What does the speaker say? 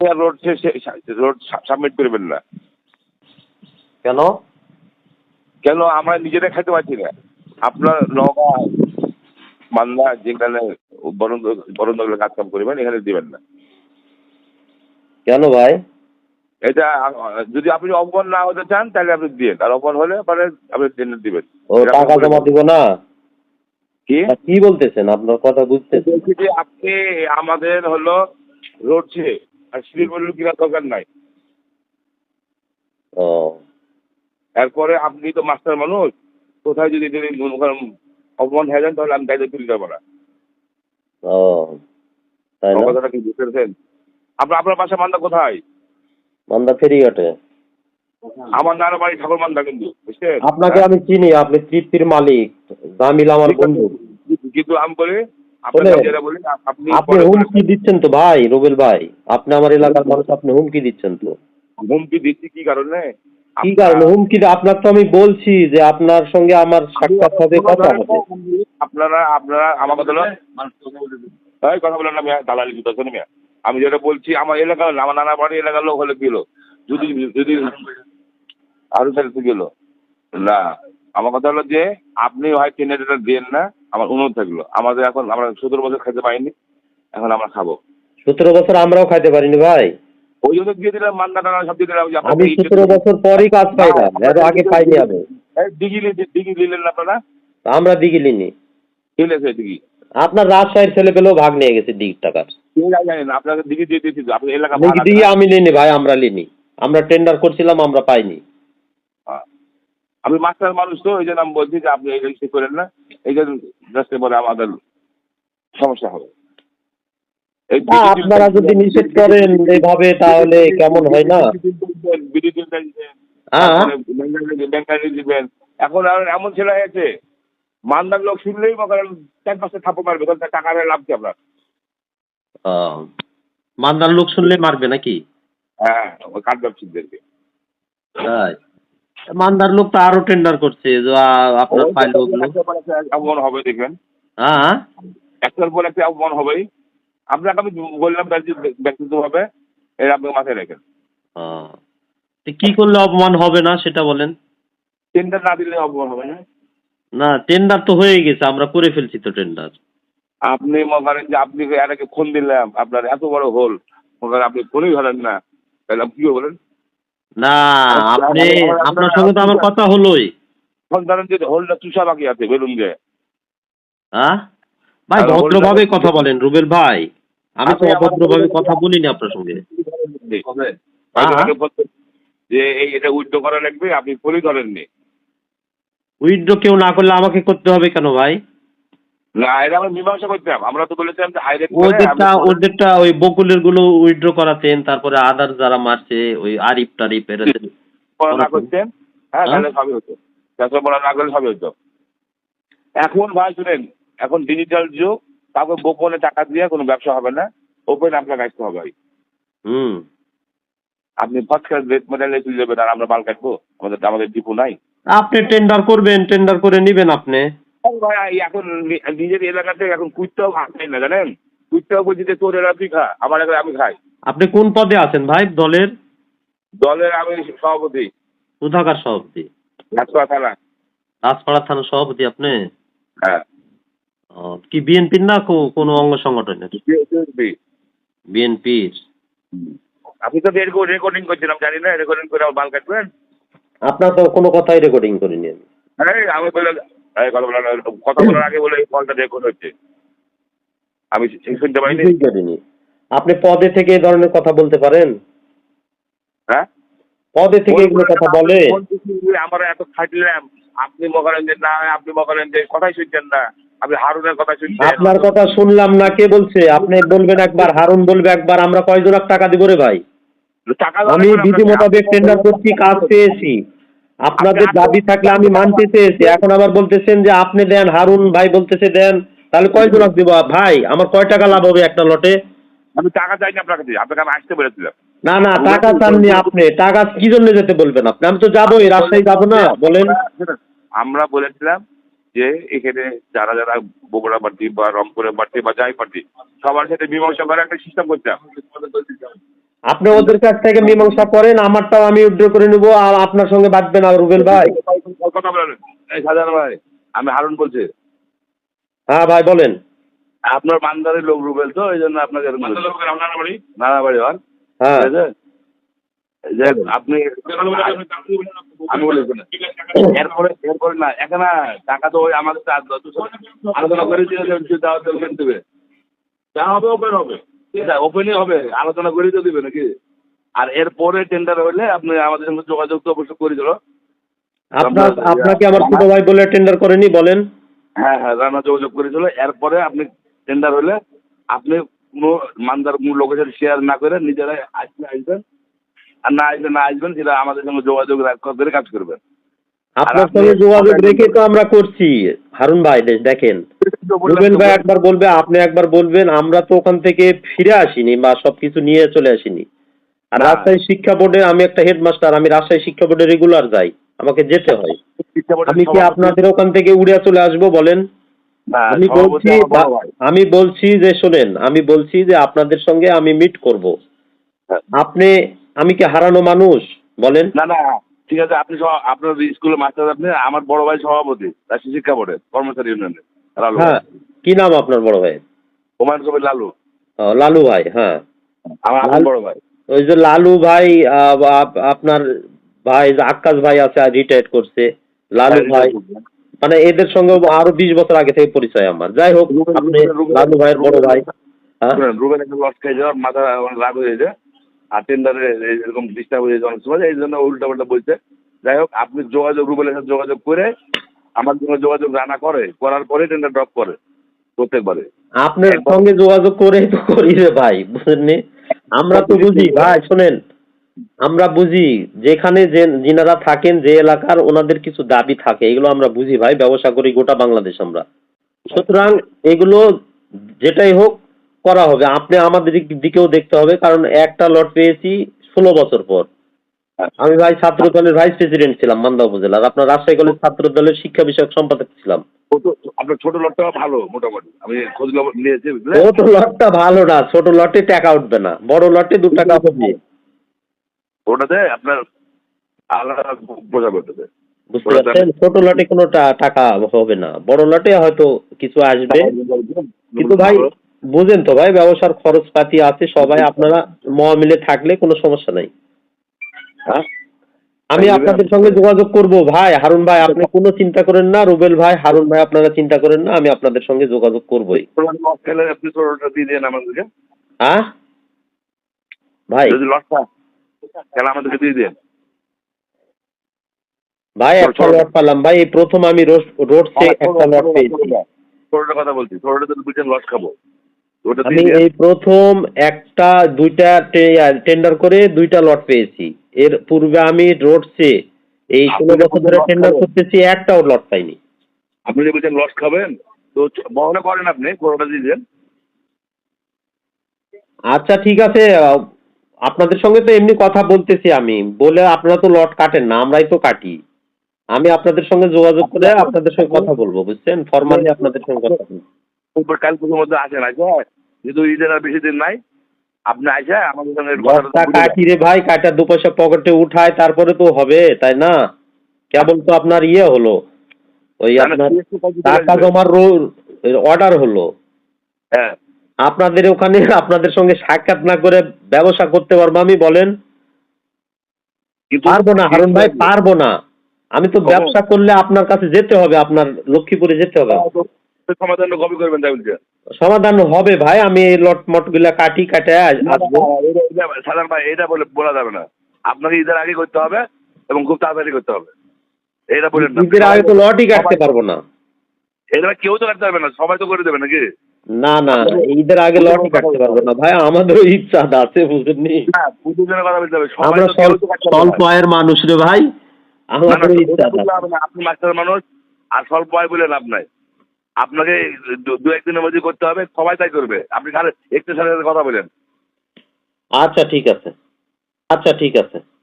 Road road submit করবেন না। কেন? কেন? আমরা নিজেরা খেতে পারছি না। আপনার নগা মান্দা যেখানে বরণ কাজ কাম করবেন এখানে দিবেন না। কেন ভাই? এটা যদি আপনি অপমান না হতে চান তাহলে আপনি দিয়ে আর অপমান হলে পরে আপনি টেন্ডার দিবেন। ও টাকা জমা দিব না? কি? কি বলতেছেন? আপনার কথা বুঝতে আপনি আমাদের হলো রোড আর বলল কিনা দরকার নাই। ও। এরপরে আপনি তো মাস্টার মানুষ কোথায় যদি মনে অপমান হয়ে যান তাহলে আমি দায়িত্ব তুলে যাব না। ও কথাটা কি বুঝতে পেরেছেন? আপনার আপনার বাসা মান্দা কোথায়? মান্দা ফেরিঘাটে। আমার নানা বাড়ি ঠাকুর মান্দা কিন্তু বুঝছেন? আপনাকে আমি চিনি আপনি তৃপ্তির মালিক জামিল আমার বন্ধু। কিন্তু আমি বলি আপনি আপনি হুমকি দিচ্ছেন তো ভাই রুবেল ভাই। আপনি আমার এলাকার মানুষ আপনি হুমকি দিচ্ছেন তো। হুমকি দিচ্ছি কি কারণে? কি কারণে? হুমকি আপনার তো আমি বলছি যে আপনার সঙ্গে আমার সাক্ষাৎ হবে। কথা হবে আপনারা আপনারা আমার কথা এই কথা বলেন না মিয়া দালালি জুতা শোনো মিয়া। আমি যেটা বলছি আমার এলাকার না, আমার নানা বাড়ি এলাকার লোক হলে কি হলো? যদি যদি আরও তাহলে গেল। না। আমার কথা হলো যে আপনি হয় টেন্ডারটা দেন না আমার অনুরোধ থাকল। আমাদের এখন আমরা সতেরো বছর খেতে পাইনি এখন আমরা খাব। সতেরো বছর আমরাও খাইতে পারিনি ভাই। ওই জন্য দিয়ে দিলাম মান্দা টানা সব দিয়ে দিলাম আপনার আমি সতেরো বছর পরই কাজ পাইলাম এর আগে পাইনি আমি। দিঘি দিঘি নিলেন না আপনারা? আমরা আছে দিঘি আপনার রাজশাহীর ছেলে পেলেও ভাগ নিয়ে গেছে দিক টাকার। আপনাকে দিঘি দিয়ে দিয়েছি আপনি এলাকা দিয়ে আমি নিনি ভাই আমরা লিনি। আমরা টেন্ডার করছিলাম আমরা পাইনি। আমি মাস্টার মানুষ তো এই জন্য আমি বলছি যে আপনি এই জিনিসটা করেন না। এই জন্য পরে আমাদের সমস্যা হবে। আপনারা যদি নিষেধ করেন এইভাবে তাহলে কেমন হয় না? এখন আর এমন ছেলে হয়েছে মান্দার লোক শুনলেই চার পাঁচটা থাপ্পড় মারবে টাকা লাভ কি আপনার? মান্দার লোক শুনলে মারবে নাকি? হ্যাঁ ওই কাঠ ব্যবসায়ীদেরকে তাই? মান্দার লোক তো আরও টেন্ডার করছে যে আপনার অপমান হবে দেখবেন। হ্যাঁ একটার পর একটা অপমান হবেই। আপনাকে আমি বললাম ব্যক্তি- ব্যক্তিগতভাবে এর আপনি মাথায় রাখেন। কি করলে অপমান হবে না সেটা বলেন। টেন্ডার না দিলে অপমান হবে না। না টেন্ডার তো হয়ে গেছে আমরা করে ফেলছি তো টেন্ডার আপনি মনে করেন যে আপনি আগে ফোন দিলাম আপনার এত বড় হোল মনে করেন আপনি ফোনই ধরেন না। তাহলে আপনি কি বলেন? না আপনি আপনার সঙ্গে তো আমার কথা হলোই। ধরেন যে হোলটা চুষা বাকি আছে বেলুন দিয়ে হ্যাঁ? ভাই ভদ্রভাবে কথা বলেন রুবেল ভাই। আমি তো অভদ্রভাবে কথা বলিনি আপনার সঙ্গে। যে এই এটা উইথড্র করা লাগবে আপনি ফোনই ধরেননি। উইথড্র কেউ না করলে আমাকে করতে হবে কেন ভাই? না এটা আমরা মীমাংসা করতাম আমরা তো বলেছিলাম যে হাইরেট ওদেরটা ওদেরটা ওই বকুলেরগুলো উইথড্র করাতেন তারপরে আদার যারা মারছে ওই আরিফ টারিফ এরা না করতেন? হ্যাঁ হ্যাঁ? তাহলে সবই হতো। ব্যবসা পড়া না করলে সবই হতো। এখন ভাই শুনেন এখন ডিজিটাল যুগ কাউকে গোপনে টাকা দিয়ে কোনো ব্যবসা হবে না ওপেন আপনার আসতে হবে হুম। আপনি ক্লাস রেট মেডেলে তুলে দেবেন আর আমরা মাল কাটবো? আমাদের আমাদের ডিপো নাই। আপনি টেন্ডার করবেন টেন্ডার করে নিবেন আপনি। ভাই এখন নিজের এলাকাতে এখন ভাগ নেই না জানেন? কুইটটাও বলছি যে তোর এলাকা তুই খা আমার এলাকায় আমি খাই। আপনি কোন পদে আছেন ভাই? দলের? দলের আমি সভাপতি। কোথাকার সভাপতি? ঘাটপাড়া থানা। রাজপাড়া থানার সভাপতি আপনি? হ্যাঁ। কি বিএনপির না কোনো অঙ্গ সংগঠনের? বিএনপির। আপনি তো রেকর্ডিং করছিলাম জানি না রেকর্ডিং করে আমার মাল কাটবেন? আপনার তো কোনো কথাই রেকর্ডিং করিনি আমি। আমি বলে এই কথা বলার কথা বলার আগে বলে এই কলটা রেকর্ড হচ্ছে। আমি শুনতে পাইনি। আপনি পদে থেকে এই ধরনের কথা বলতে পারেন? হ্যাঁ? পদে থেকে এগুলো কথা বলে। আমরা এত খাটলাম আপনি মনে যে না আপনি মনে যে কথাই শুনছেন না। আপনি হারুনের কথা শুনছেন। আপনার কথা শুনলাম না কে বলছে? আপনি বলবেন একবার হারুন বলবে একবার আমরা কয়জন টাকা দিব রে ভাই? টাকা আমি বিধি মোতাবেক টেন্ডার করছি কাজ পেয়েছি। আপনাদের দাবি থাকলে আমি মানতে চেয়েছি। এখন আবার বলতেছেন যে আপনি দেন হারুন ভাই বলতেছে দেন তাহলে কয় জনক দিব? ভাই আমার কয় টাকা লাভ হবে একটা লটে? আমি টাকা চাইনি আপনার কাছে আপনাকে আমি আসতে বলেছিলাম। না না টাকা চাননি আপনি। টাকা কি জন্য যেতে বলবেন আপনি? আমি তো যাবোই রাজশাহী যাব না বলেন। আমরা বলেছিলাম যে এখানে যারা যারা বগুড়া প্রার্থী বা রংপুরের প্রার্থী বা যাই প্রার্থী সবার সাথে মীমাংসা করে একটা সিস্টেম করতাম। আপনি ওদের কাছ থেকে মীমাংসা করেন আমারটাও আমি উইথড্র করে নেব আর আপনার সঙ্গে বাঁচবে না রুবেল ভাই। কথা বলেন। এই সাজান ভাই আমি হারুন বলছি। হ্যাঁ ভাই বলেন। আপনার মানদারের লোক রুবেল তো এই জন্য আপনাকে নানা বাড়ি হন। হ্যাঁ। ঠিক আছে? যে আপনি আমি বলি শোনেন। এরপরে এরপরে না এখানে টাকা তো ওই আমাদের তো আর- আলোচনা করে দিয়ে দেওয়া ওপেন দেবে যা হবে ওপেন হবে। ওপেনই হবে আলোচনা করে তো দিবে নাকি? আর এরপরে টেন্ডার হলে আপনি আমাদের সঙ্গে যোগাযোগ তো অবশ্যই করে দিল। আপনার আপনাকে আমার ছোট ভাই বলে টেন্ডার করেনি বলেন। হ্যাঁ হ্যাঁ রান্না যোগাযোগ করেছিল এরপরে আপনি টেন্ডার হলে আপনি কোনো মানদার কোনো সাথে শেয়ার না করে নিজেরাই আসলে আসবেন। আর না আসলে না আসবেন সেটা আমাদের সঙ্গে যোগাযোগ রাখ- করে কাজ করবেন। আপনার সঙ্গে যোগাযোগ রেখে তো আমরা করছি। হারুন ভাই দেখেন। রুবেল ভাই একবার বলবে আপনি একবার বলবেন আমরা তো ওখান থেকে ফিরে আসিনি বা সবকিছু নিয়ে চলে আসিনি। আর রাজশাহী শিক্ষা বোর্ডে আমি একটা হেডমাস্টার আমি রাজশাহী শিক্ষা বোর্ডে রেগুলার যাই। আমাকে যেতে হয়। আমি কি আপনাদের ওখান থেকে উড়ে চলে আসব বলেন? আমি বলছি। আমি বলছি যে শোনেন আমি বলছি যে আপনাদের সঙ্গে আমি মিট করব। হ্যাঁ। আপনি আমি কি হারানো মানুষ বলেন? না না ঠিক আছে আপনি সহ- আপনার স্কুলের মাস্টার আপনি আমার বড় ভাই সভাপতি রাষ্ট্রীয় শিক্ষা বোর্ডের কর্মচারী ইউনিয়নের লালু। হ্যাঁ কি নাম আপনার বড় ভাই হুমায়ুন কবির লালু। লালু ভাই হ্যাঁ। আমার বড় ভাই। ওই যে লালু ভাই আপনার ভাই যে আক্কাস ভাই আছে রিটায়ার্ড করছে লালু ভাই। মানে এদের সঙ্গে আরও বিশ বছর আগে থেকে পরিচয় আমার। যাই হোক আপনি লালু ভাইয়ের বড় ভাই। হ্যাঁ? শুনেন, রুবেল একটা লস খেয়ে যাওয়ার মাথা রাগ হয়ে যায় আর টেন্ডারে এরকম ডিস্টার্ব হয়ে অনেক সময় এই জন্য উল্টা পাল্টা বলছে। যাই হোক আপনি যোগাযোগ রুবেলের সাথে যোগাযোগ করে আমার সঙ্গে যোগাযোগ রানা করে করার পরে টেন্ডার ড্রপ করে প্রত্যেকবারে। আপনার সঙ্গে যোগাযোগ করেই তো করি রে ভাই বুঝলেননি? আমরা তো বুঝি ভাই শোনেন আমরা বুঝি যেখানে যে যিনারা থাকেন যে এলাকার ওনাদের কিছু দাবি থাকে এগুলো আমরা বুঝি ভাই ব্যবসা করি গোটা বাংলাদেশ আমরা। সুতরাং এগুলো যেটাই হোক করা হবে। আপনি আমাদের দিকেও দেখতে হবে কারণ একটা লট পেয়েছি ষোলো বছর পর। আমি ভাই ছাত্র দলের ভাইস প্রেসিডেন্ট ছিলাম মান্দা উপজেলার। আপনার রাজশাহী কলেজ ছাত্র দলের শিক্ষা বিষয়ক সম্পাদক ছিলাম। ছোট- আপনার ছোট লটটাও ভালো মোটামুটি। আমি খোঁজ নিয়েছি ছোট লটটা ভালো না ছোট লটে টাকা উঠবে না। বড় লটে দু টাকা হবে ওটাতে আপনার আলাদা বুঝতে পারছেন? ছোট লটে কোনো টাকা হবে না। বড় লটে হয়তো কিছু আসবে। কিন্তু ভাই বুঝেন তো ভাই ব্যবসার খরচপাতি আছে সবাই আপনারা মহামিলে থাকলে কোনো সমস্যা নাই। হ্যাঁ? আমি আপনাদের সঙ্গে যোগাযোগ করব ভাই হারুন ভাই আপনি কোনো চিন্তা করেন না রুবেল ভাই হারুন ভাই আপনারা চিন্তা করেন না আমি আপনাদের সঙ্গে যোগাযোগ করবই। হ্যাঁ? ভাই। যদি লসটা খেলে আমাদেরকে দিয়ে দেন। ভাই একটা লট পেলাম। ভাই এই প্রথম আমি রোড সে একটা লট পেয়েছি। ছোটটা কথা বলছি। ছোটটা তো বুঝছেন লস খাব। আমি এই প্রথম একটা দুইটা টেন্ডার করে দুইটা লট পেয়েছি। এর পূর্বে আমি রোডসে এই ষোলো বছর ধরে টেন্ডার করতেছি একটাও লট পাইনি। আপনি যে বলছেন লস খাবেন তো বহনে করেন আপনি কোনোটা দিয়ে দেন আচ্ছা ঠিক আছে আপনাদের সঙ্গে তো এমনি কথা বলতেছি আমি। বলে আপনারা তো লট কাটেন না আমরাই তো কাটি। আমি আপনাদের সঙ্গে যোগাযোগ করে আপনাদের সঙ্গে কথা বলব বুঝছেন? ফর্মালি আপনাদের সঙ্গে কথা বলব। কাল মধ্যে আসেন আসে ঈদের আর বেশি দিন নাই আপনি আসে আমাদের সঙ্গে যান। কাটি রে ভাই কাটা দু পয়সা পকেটে উঠায় তারপরে তো হবে তাই না? কেবল তো আপনার ইয়ে হলো। ওই আপনার টাকা জমার অর্ডার হলো। হ্যাঁ। আপনাদের ওখানে আপনাদের সঙ্গে সাক্ষাৎ না করে ব্যবসা করতে পারব আমি বলেন। পারব না হারুন ভাই পারব না। আমি তো ব্যবসা করলে আপনার কাছে যেতে হবে আপনার লক্ষ্মীপুরে যেতে হবে। সমাধান কবে করবেন তাই বলছে সমাধান হবে ভাই আমি এই লট মটগুলা কাটি কাটে আসব। সাধারণ ভাই এটা বলে বলা যাবে না। আপনাকে ঈদের আগে করতে হবে এবং খুব তাড়াতাড়ি করতে হবে। এটা বলেন না ঈদের আগে তো লটই কাটতে পারব না। এটা কেউ তো কাটতে পারবে না সবাই তো করে দেবে নাকি? না না ঈদের আগে লটই কাটতে পারব না। ভাই আমাদেরও ইচ্ছা আছে বুঝেননি? কথা বলতে হবে। আমরা স্বল্প। আয়ের মানুষ রে ভাই ইচ্ছা না। আপনি মাস্টার মানুষ আর স্বল্প আয় বলে লাভ নাই। আপনাকে দু- একদিনের মধ্যে করতে হবে, সবাই তাই করবে। আপনি খালি একটু সাথে কথা বলেন। আচ্ছা ঠিক আছে। আচ্ছা ঠিক আছে।